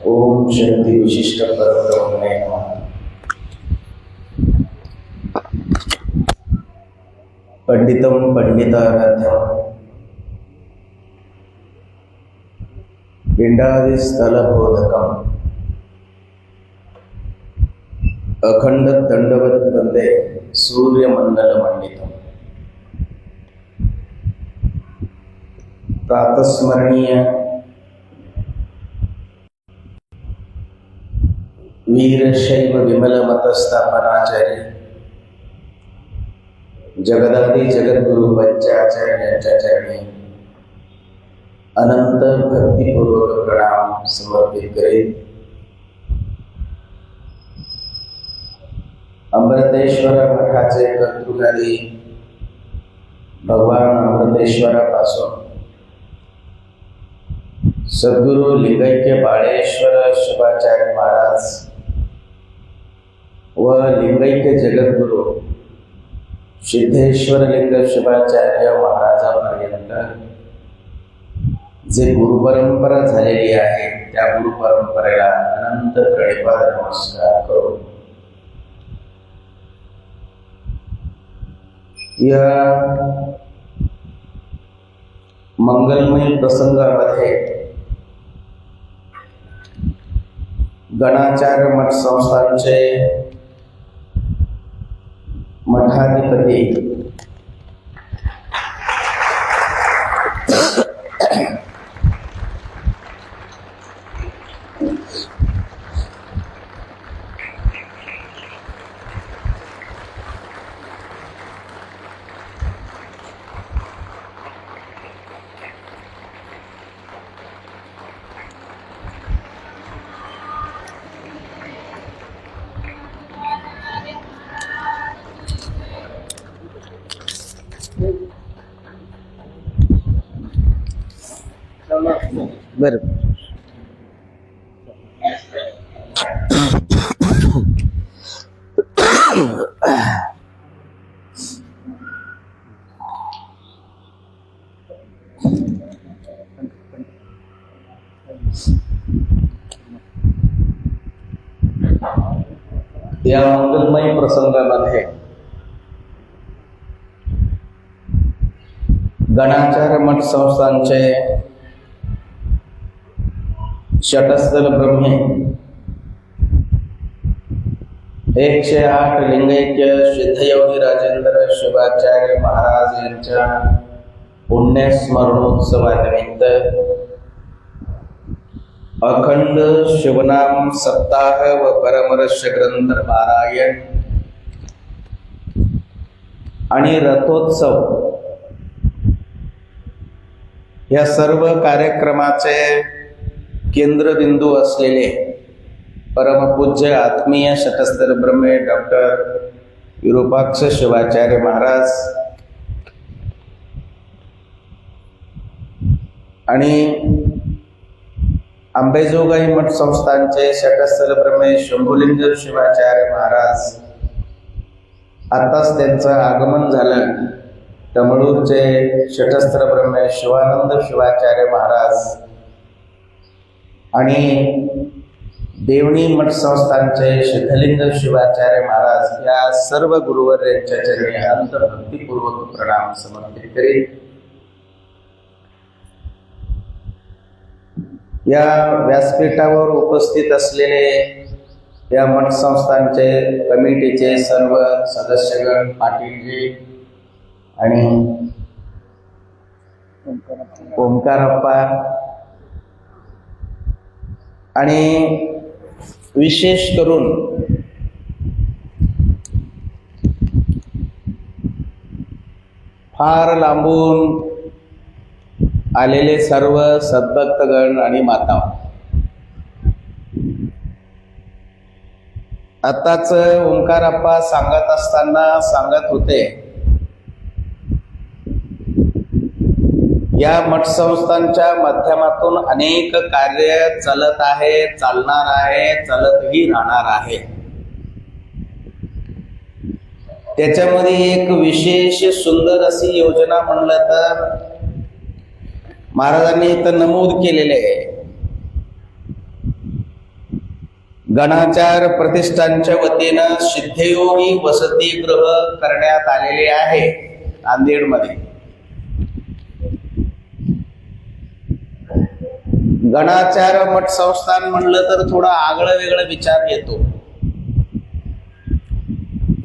ஓம் சக்தி விசிஷ்ட பரபிரம்மனே பண்டிதம் பண்டிதாராதம் பிண்டாதி ஸ்தல போதகம் அகண்ட தண்டவத் வந்தே சூரிய மண்டல மண்டிதம் ಪ್ರಾತಸ್ಮರಣೀಯ वीरशैव विमलमतस्थापनाचार्य। जगदादी जगद्गुरु पंचाचार्यांच्या चरणी अनंत भक्तिपूर्वक प्रणाम समर्पित करेल अमृतेश्वर मठाचे कर्तृकारी भगवान अमृतेश्वरापासून। सद्गुरु लिंगैक्य बाळेश्वर शुभाचार्य महाराज। व लिंगैक्य जगद्गुरु सिद्धेश्वर लिंग शिवाचार्य महाराजापर्यंत जे गुरुपरंपरा झालेली आहे त्या गुरुपरंपरेला अनंत प्रणिपात नमस्कार करू या मंगलमय प्रसंगामध्ये गणाचार्य मठ संस्थांचे मठाधिपती बरं या मंगलमय प्रसंगामध्ये गणाचार मठ संस्थांचे षटस्थल ब्रह्मे. एकशे आठ लिंगैक्य सिद्धयोगी राजेंद्र शिवाचार्य महाराज यांच्या पुण्यस्मरणोत्सवानिमित्त अखंड शिवनाम सप्ताह व परमरस्य ग्रंथ पारायण आणि रथोत्सव। या सर्व कार्यक्रमाचे केंद्रबिंदू असलेले परमपूज्य आत्मीय शतस्तर ब्रह्मे डॉक्टर विरूपाक्ष शिवाचार्य महाराज आणि आंबेजोगाई मठ संस्थांचे शटस्थल ब्रह्मे शंभुलिंग शिवाचार्य महाराज. आताच त्यांचं आगमन झालं. तमळूरचे शटस्त्र ब्रह्मे शिवानंद शिवाचार्य महाराज. आणि देवणी मठ संस्थांचे शिखलिंग शिवाचार्य महाराज या सर्व गुरुवर्यांच्या चरणी अंतभक्तीपूर्वक प्रणाम समर्पित करीत या व्यासपीठावर उपस्थित असलेले या मठ संस्थांचे कमिटीचे सर्व सदस्यगण पाटीलजी आणि ओंकारप्पा आणि विशेष करून फार लांबून आलेले सर्व सद्भक्तगण आणि माता आताच ओंकारप्पा सांगत असताना सांगत होते या मठ संस्थांच्या माध्यमातून अनेक कार्य चालत आहे चालणार आहे चालतही राहणार आहे. त्याच्यामध्ये एक विशेष सुंदर अशी योजना म्हणलं तर महाराजांनी इथं नमूद केलेले आहे. गणाचार प्रतिष्ठानच्या वतीनं सिद्धयोगी वसतिगृह करण्यात आलेले आहे नांदेडमध्ये. गणाचार मठ संस्थान म्हणलं तर थोडं आगळं वेगळं विचार येतो.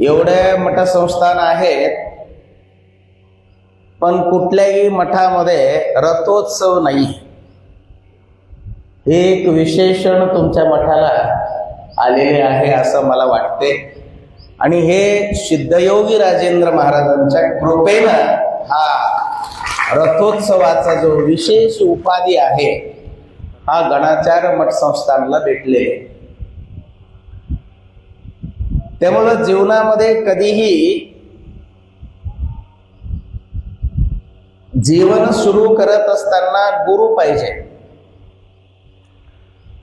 एवढे मठ संस्थान आहेत पण कुठल्याही मठामध्ये रथोत्सव नाही. हे एक विशेषण तुमच्या मठाला आलेले आहे असं मला वाटते. आणि हे सिद्धयोगी राजेंद्र महाराजांच्या कृपेनं हा रथोत्सवाचा जो विशेष उपाधी आहे हा गणाचार मठ संस्थानला भेटले. त्यामुळं जीवनामध्ये कधीही जीवन सुरू करत असताना गुरु पाहिजे.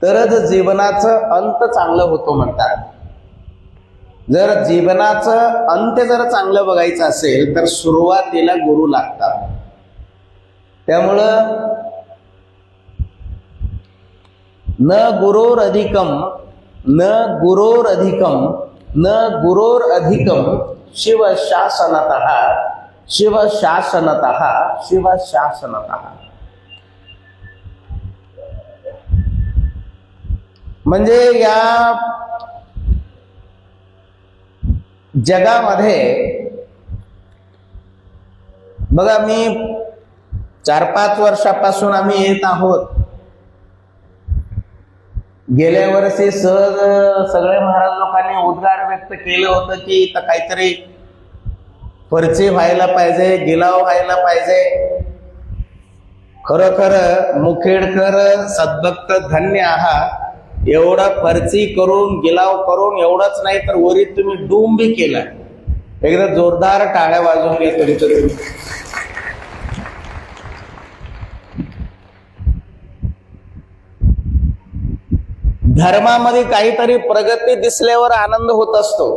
तरच जीवनाचं अंत चांगलं होतो म्हणतात. जर जीवनाचं अंत्य जर चांगलं बघायचं असेल तर सुरुवातीला गुरु लागतात. त्यामुळं न गुरोर अधिकम न गुरोर अधिकम न गुरोर अधिकम शिव शिवशासनत शिवशासनत. शिव म्हणजे या जगामध्ये बघा मी चार पाच वर्षापासून आम्ही येत आहोत. गेल्या वर्षी सहज सगळे महाराज लोकांनी उद्गार व्यक्त केलं होतं की इथं काहीतरी परचे व्हायला पाहिजे गिलाव व्हायला पाहिजे. खरं खरं मुखेडकर सद्भक्त धन्य आहात एवढा फरची करून गिलाव करून एवढंच नाही तर वरीत तुम्ही डूम बी केला एकदा जोरदार टाळ्या वाजवून घ्या तुमच्या तुम्ही. धर्मामध्ये काहीतरी प्रगती दिसल्यावर आनंद होत असतो.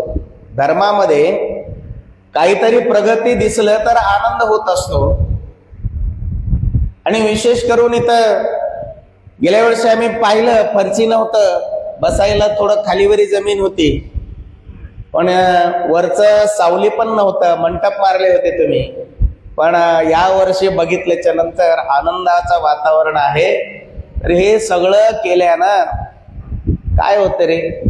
धर्मामध्ये काहीतरी प्रगती दिसलं तर आनंद होत असतो. आणि विशेष करून इथं गेल्या वर्षी आम्ही पाहिलं फरची नव्हतं. बसायला थोडं खालीवरी जमीन होती. पण वरचं सावली पण नव्हतं. मंटप मारले होते तुम्ही. पण या वर्षी बघितल्याच्या नंतर आनंदाचं वातावरण आहे. तर हे सगळं केल्यानं काय होतं रे?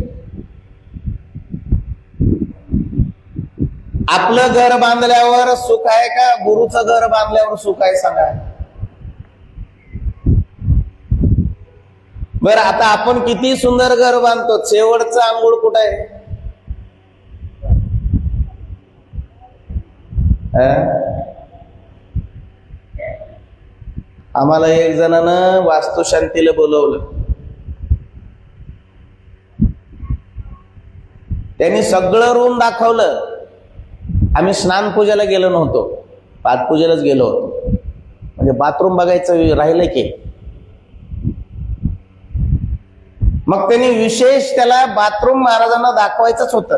आपलं घर बांधल्यावर सुख आहे का? गुरुचं घर बांधल्यावर सुख आहे सांगा. बर आता आपण किती सुंदर घर बांधतो? शेवटचं आंघोळ कुठं आहे? आम्हाला एक जणानं वास्तुशांतीला बोलवलं. त्यांनी सगळं रूम दाखवलं. आम्ही स्नान पूजेला गेलो नव्हतो. पादपूजेलाच गेलो होतो. म्हणजे बाथरूम बघायचं राहिलं की. मग त्यांनी विशेष त्याला बाथरूम महाराजांना दाखवायचंच होतं.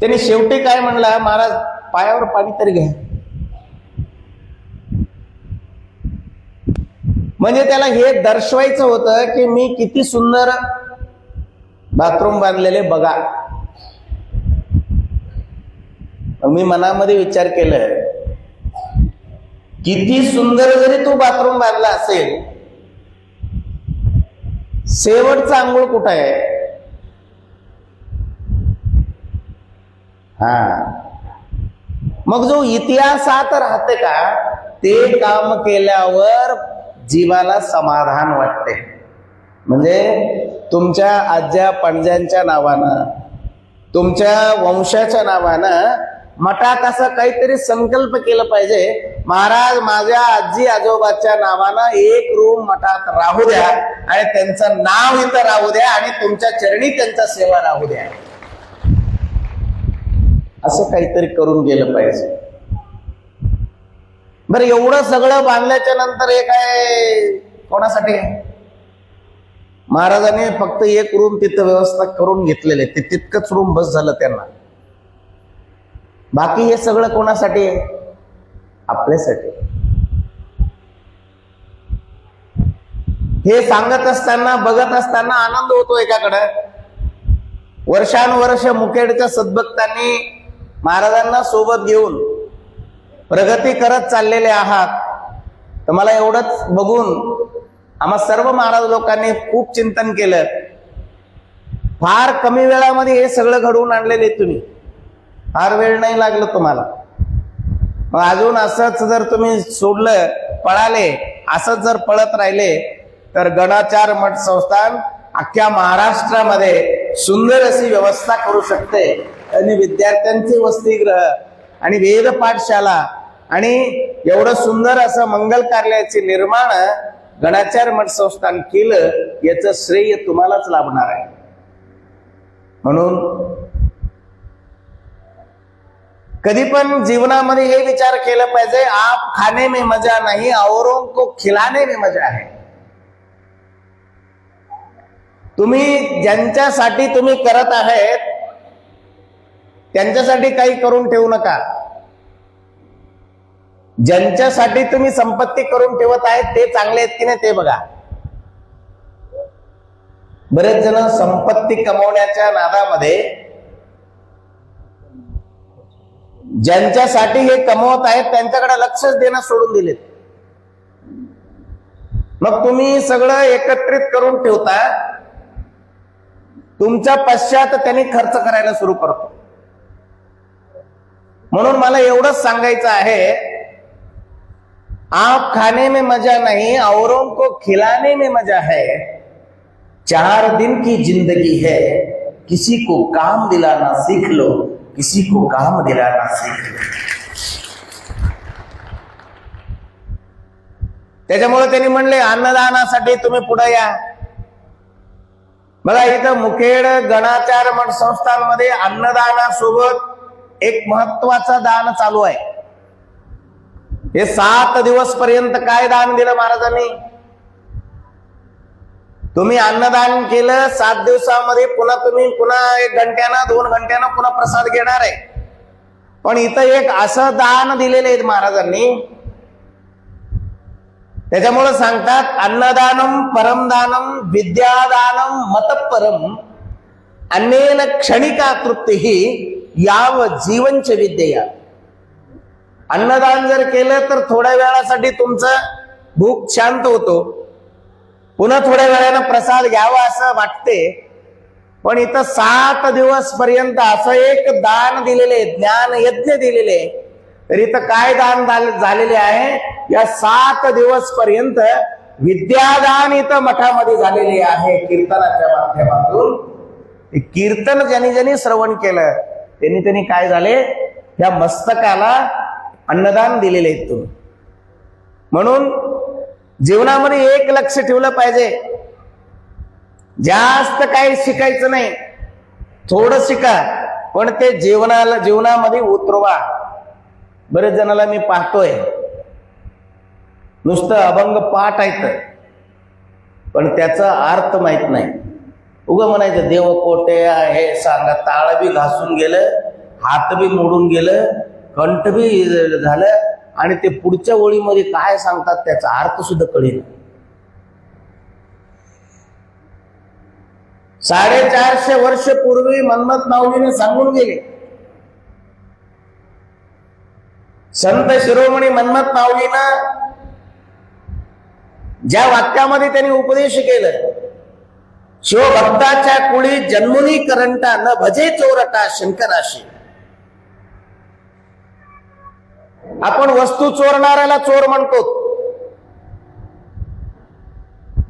त्यांनी शेवटी काय म्हणला महाराज पायावर पाणी तरी घ्या. म्हणजे त्याला हे दर्शवायचं होतं की मी किती सुंदर बाथरूम बांधलेले बघा. मी मनामध्ये विचार केलं किती सुंदर जरी तू बाथरूम बांधला असेल शेवटचा आंघोळ कुठं आहे? हा. मग जो इतिहासात राहते का ते काम केल्यावर जीवाला समाधान वाटते. म्हणजे तुमच्या आज्या पणज्यांच्या नावानं तुमच्या वंशाच्या नावानं मठात असं काहीतरी संकल्प केलं पाहिजे. महाराज माझ्या आजी आजोबाच्या नावानं एक रूम मठात राहू द्या आणि त्यांचं नाव इथं राहू द्या आणि तुमच्या चरणी त्यांचा सेवा राहू द्या. असं काहीतरी करून गेलं पाहिजे. बरं एवढं सगळं बांधल्याच्या नंतर हे काय कोणासाठी? महाराजांनी फक्त एक रूम तिथं व्यवस्था करून घेतलेले ते तितकंच रूम बस झालं त्यांना. बाकी हे सगळं कोणासाठी आहे? आपल्यासाठी. हे सांगत असताना बघत असताना आनंद होतो एकाकडं. वर्षानुवर्ष मुखेडच्या सद्भक्तांनी महाराजांना सोबत घेऊन प्रगती करत चाललेले आहात. तर मला एवढंच बघून आम्हा सर्व महाराज लोकांनी खूप चिंतन केलं. फार कमी वेळामध्ये हे सगळं घडवून आणलेले तुम्ही. फार वेळ नाही लागलं तुम्हाला. मग अजून असंच जर तुम्ही सोडलं पळाले असंच जर पळत राहिले तर गणाचार मठ संस्थान अख्ख्या महाराष्ट्रामध्ये सुंदर अशी व्यवस्था करू शकते. आणि विद्यार्थ्यांचे वसतिगृह आणि वेद पाठशाला आणि एवढं सुंदर असं मंगल कार्याचे निर्माण गणाचार मठ संस्थान केलं याचं श्रेय तुम्हालाच लाभणार आहे. म्हणून कधी पण जीवनामध्ये हे विचार केलं पाहिजे आप खाने में मजा नाही औरों को खिलाने में मजा आहे. तुम्ही ज्यांच्यासाठी तुम्ही करत आहेत त्यांच्यासाठी काही करून ठेवू नका. ज्यांच्यासाठी तुम्ही संपत्ती करून ठेवत आहेत ते चांगले आहेत की नाही ते बघा. बरेच जण संपत्ती कमवण्याच्या नादामध्ये ज्यांच्यासाठी हे कमवत आहेत त्यांच्याकडे लक्षच देणं सोडून दिलेत. मग तुम्ही सगळं एकत्रित करून ठेवता तुमच्या पश्चात त्यांनी खर्च करायला सुरू करतो. म्हणून मला एवढंच सांगायचं आहे आप खाने में मजा नहीं औरों को खिलाने में मजा है चार दिन की जिंदगी है किसी को काम दिलाना सीख लो। किसी को काम दिलाना सीख। त्याच्यामुळे त्यांनी म्हणले अन्नदानासाठी तुम्ही पुढे या. बघा इथं मुखेड गणाचार मठ संस्थांमध्ये अन्नदानासोबत एक महत्वाचं दान चालू आहे. हे सात दिवस पर्यंत काय दान दिलं महाराजांनी? तुम्ही अन्नदान केलं सात दिवसामध्ये पुन्हा तुम्ही पुन्हा एक घंट्यानं दोन घंट्यानं पुन्हा प्रसाद घेणार आहे. पण इथं एक असं दान दिलेलं आहे महाराजांनी. त्याच्यामुळे सांगतात अन्नदानम परमदानम विद्यादानम मतपरम अन्नेन क्षणिका तृप्ती ही याव जीवनच विद्या अन्नदान जर केलं तर थोड्या वेळासाठी तुमचं भूक शांत होतो. पुन्हा थोड्या वेळानं प्रसाद घ्यावा असं वाटते. पण इथं सात दिवस पर्यंत असं एक दान दिलेले ज्ञान यज्ञ दिलेले. तर इथं काय दान झालेले आहे? या सात दिवस पर्यंत विद्यादान इथं मठामध्ये झालेले आहे कीर्तनाच्या माध्यमातून. कीर्तन ज्यांनी ज्यांनी श्रवण केलं त्यांनी त्यांनी काय झाले? या मस्तकाला अन्नदान दिलेले आहेत तुम्ही. म्हणून जीवनामध्ये एक लक्ष ठेवलं पाहिजे. जास्त काही शिकायचं नाही. थोडं शिका पण ते जीवनाला जीवनामध्ये उतरवा. बरेच जणाला मी पाहतोय. नुसतं अभंग पाठ आहेत. पण त्याचा अर्थ माहीत नाही. उगं म्हणायचं देव कोटे हे सांगा ताळ बी घासून गेलं हात बी मोडून गेलं कंठ बी झालं आणि ते पुढच्या ओळीमध्ये काय सांगतात त्याचा अर्थ सुद्धा कळेल साडेचारशे वर्ष पूर्वी मन्मथ माऊलीने सांगून गेले संत शिरोमणी मन्मथ माऊलीनं ज्या वाक्यामध्ये त्यांनी उपदेश केलं शिवभक्ताच्या कुळी जन्मुनी करंटा न भजे चोरटा शंकराशी आपण वस्तू चोरणाऱ्याला चोर म्हणतो.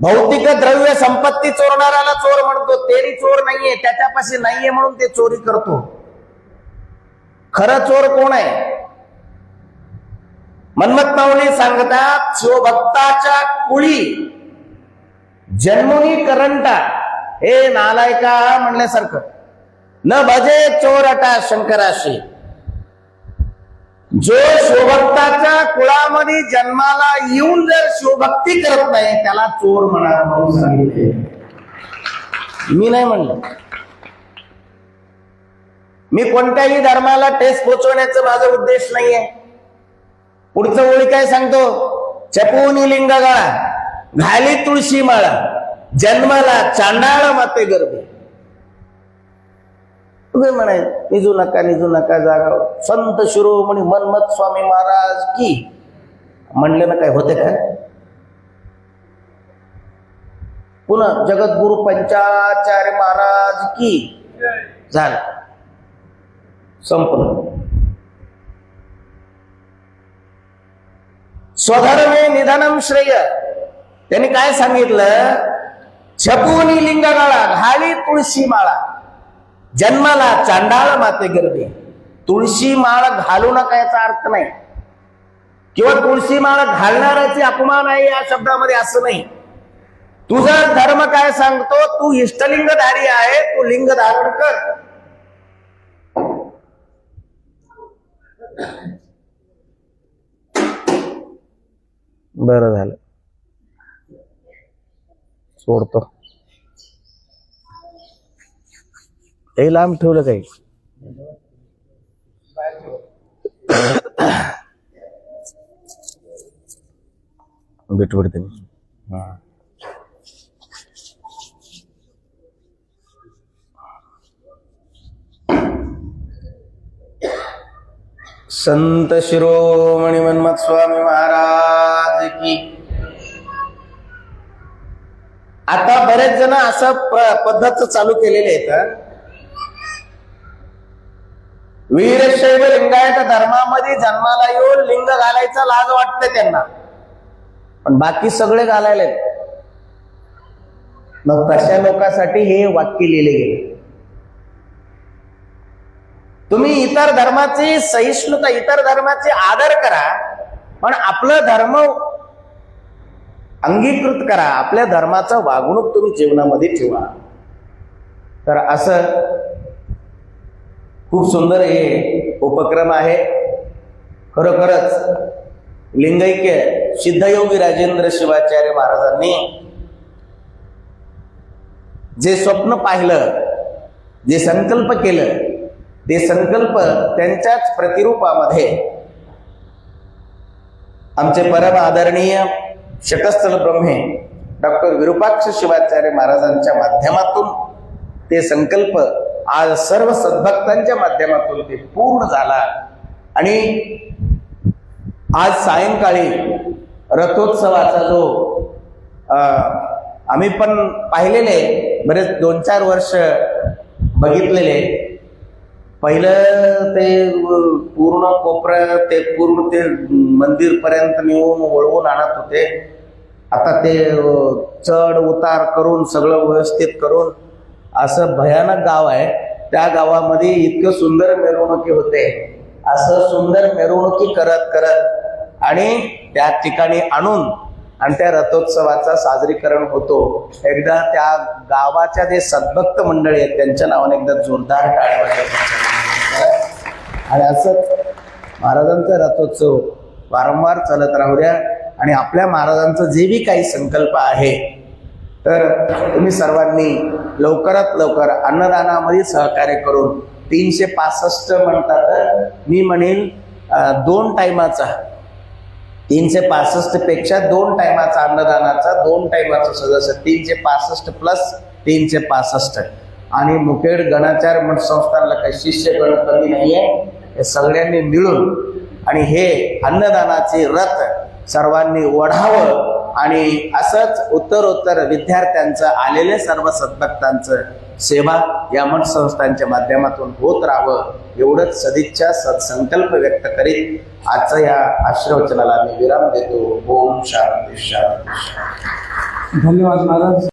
भौतिक द्रव्य संपत्ती चोरणाऱ्याला चोर म्हणतो. तेरी चोर नाहीये त्याच्यापाशी नाहीये म्हणून ते चोरी करतो. खरं चोर कोण आहे? मन्मथ माऊली सांगतात शिवभक्ताच्या कुळी जन्मुनी करंटा. हे नालायका म्हणल्यासारखं. न भजे चोरटा शंकराशी. जो शिवभक्ताच्या कुळामध्ये जन्माला येऊन जर शिवभक्ती करत नाही त्याला चोर म्हणा म्हणून सांगितले. मी नाही म्हणलं. मी कोणत्याही धर्माला टेस्ट पोचवण्याचा माझा उद्देश नाहीये. पुढचं ओळी काय सांगतो? चपूनी लिंग गळा घाली तुळशी माळा जन्माला चांडाळ माते गर्भ. तुम्ही म्हणाय निजू नका निजू नका जागा संत शिरोमणी मनमत स्वामी महाराज की? म्हणले ना काय होते काय? पुन्हा जगद्गुरु पंचाचार्य महाराज की? झालं. संपलं. स्वधर्मे निधनम श्रेय. त्यांनी काय सांगितलं? छपुनी लिंग गाळा घाली तुळशी माळा. जन्माला चांडाळ माते गर्दी. तुळशी माळ घालू नका याचा अर्थ नाही. किंवा तुळशी माळ घालणाऱ्याचे अपमान आहे या शब्दामध्ये असं नाही. तुझा धर्म काय सांगतो? तू इष्टलिंगधारी आहे तू लिंग धारण कर. बरं झालं. सोडतो. हे लांब ठेवलं काही. भेट पडते संत शिरोमणी मन्मत स्वामी महाराज की. आता बरेच जण असं प- पद्धत चालू केलेले आहेत वीरशैव लिंगायत धर्मामध्ये जन्माला येऊन लिंग घालायचा लाज वाटते त्यांना. पण बाकी सगळे घालायला. मग तशा लोकांसाठी हे वाक्य लिहिले गेले. तुम्ही इतर धर्माची सहिष्णुता इतर धर्माचे आदर करा पण आपलं धर्म अंगीकृत करा. आपल्या धर्माचा वागणूक तुम्ही जीवनामध्ये ठेवा. तर असं खूप सुंदर हे उपक्रम आहे. खरोखरच लिंगैक्य सिद्धयोगी राजेंद्र शिवाचार्य महाराजांनी जे स्वप्न पाहिलं जे संकल्प केलं ते संकल्प त्यांच्याच प्रतिरूपामध्ये आमचे परम आदरणीय शटस्थल ब्रह्मे डॉक्टर विरूपाक्ष शिवाचार्य महाराजांच्या माध्यमातून ते संकल्प आज सर्व सद्भक्तांच्या माध्यमातून ते पूर्ण झाला. आणि आज सायंकाळी रथोत्सवाचा जो आम्ही पण पाहिलेले बरेच दोन चार वर्ष बघितलेले. पहिलं ते पूर्ण कोपऱ्या ते पूर्ण ते मंदिरपर्यंत नेऊन वळवून आणत होते. आता ते चढ उतार करून सगळं व्यवस्थित करून असं भयानक गाव आहे. त्या गावामध्ये इतकं सुंदर मिरवणुकी होते. असं सुंदर मिरवणुकी करत करत आणि त्या ठिकाणी आणून आणि त्या रथोत्सवाचा साजरीकरण होतो. एकदा त्या गावाच्या जे सद्भक्त मंडळी आहेत त्यांच्या नावाने एकदा जोरदार टाळ्या आणि असंच महाराजांचा रथोत्सव वारंवार चालत राहू द्या. आणि आपल्या महाराजांचं जे बी काही संकल्प आहे तर तुम्ही सर्वांनी लवकरात लवकर अन्नदानामध्ये सहकार्य करून तीनशे पासष्ट म्हणतात मी म्हणेन दोन टायमाचा तीनशे पासष्टपेक्षा दोन टायमाचा अन्नदानाचा दोन टायमाचा सदस्य तीनशे पासष्ट प्लस तीनशे पासष्ट. आणि मुखेड गणाचार मठ संस्थानला काही शिष्य गण कमी नाहीये हे सगळ्यांनी मिळून आणि हे अन्नदानाचे रथ सर्वांनी वढावं आणि असंच उत्तरोत्तर विद्यार्थ्यांचं आलेले सर्व सद्भक्तांचं सेवा या मठ संस्थांच्या माध्यमातून होत राहावं एवढंच सदिच्छा सत्संकल्प व्यक्त करीत आजचं या आश्रवचनाला मी विराम देतो. ओम शांती शांती. धन्यवाद महाराज.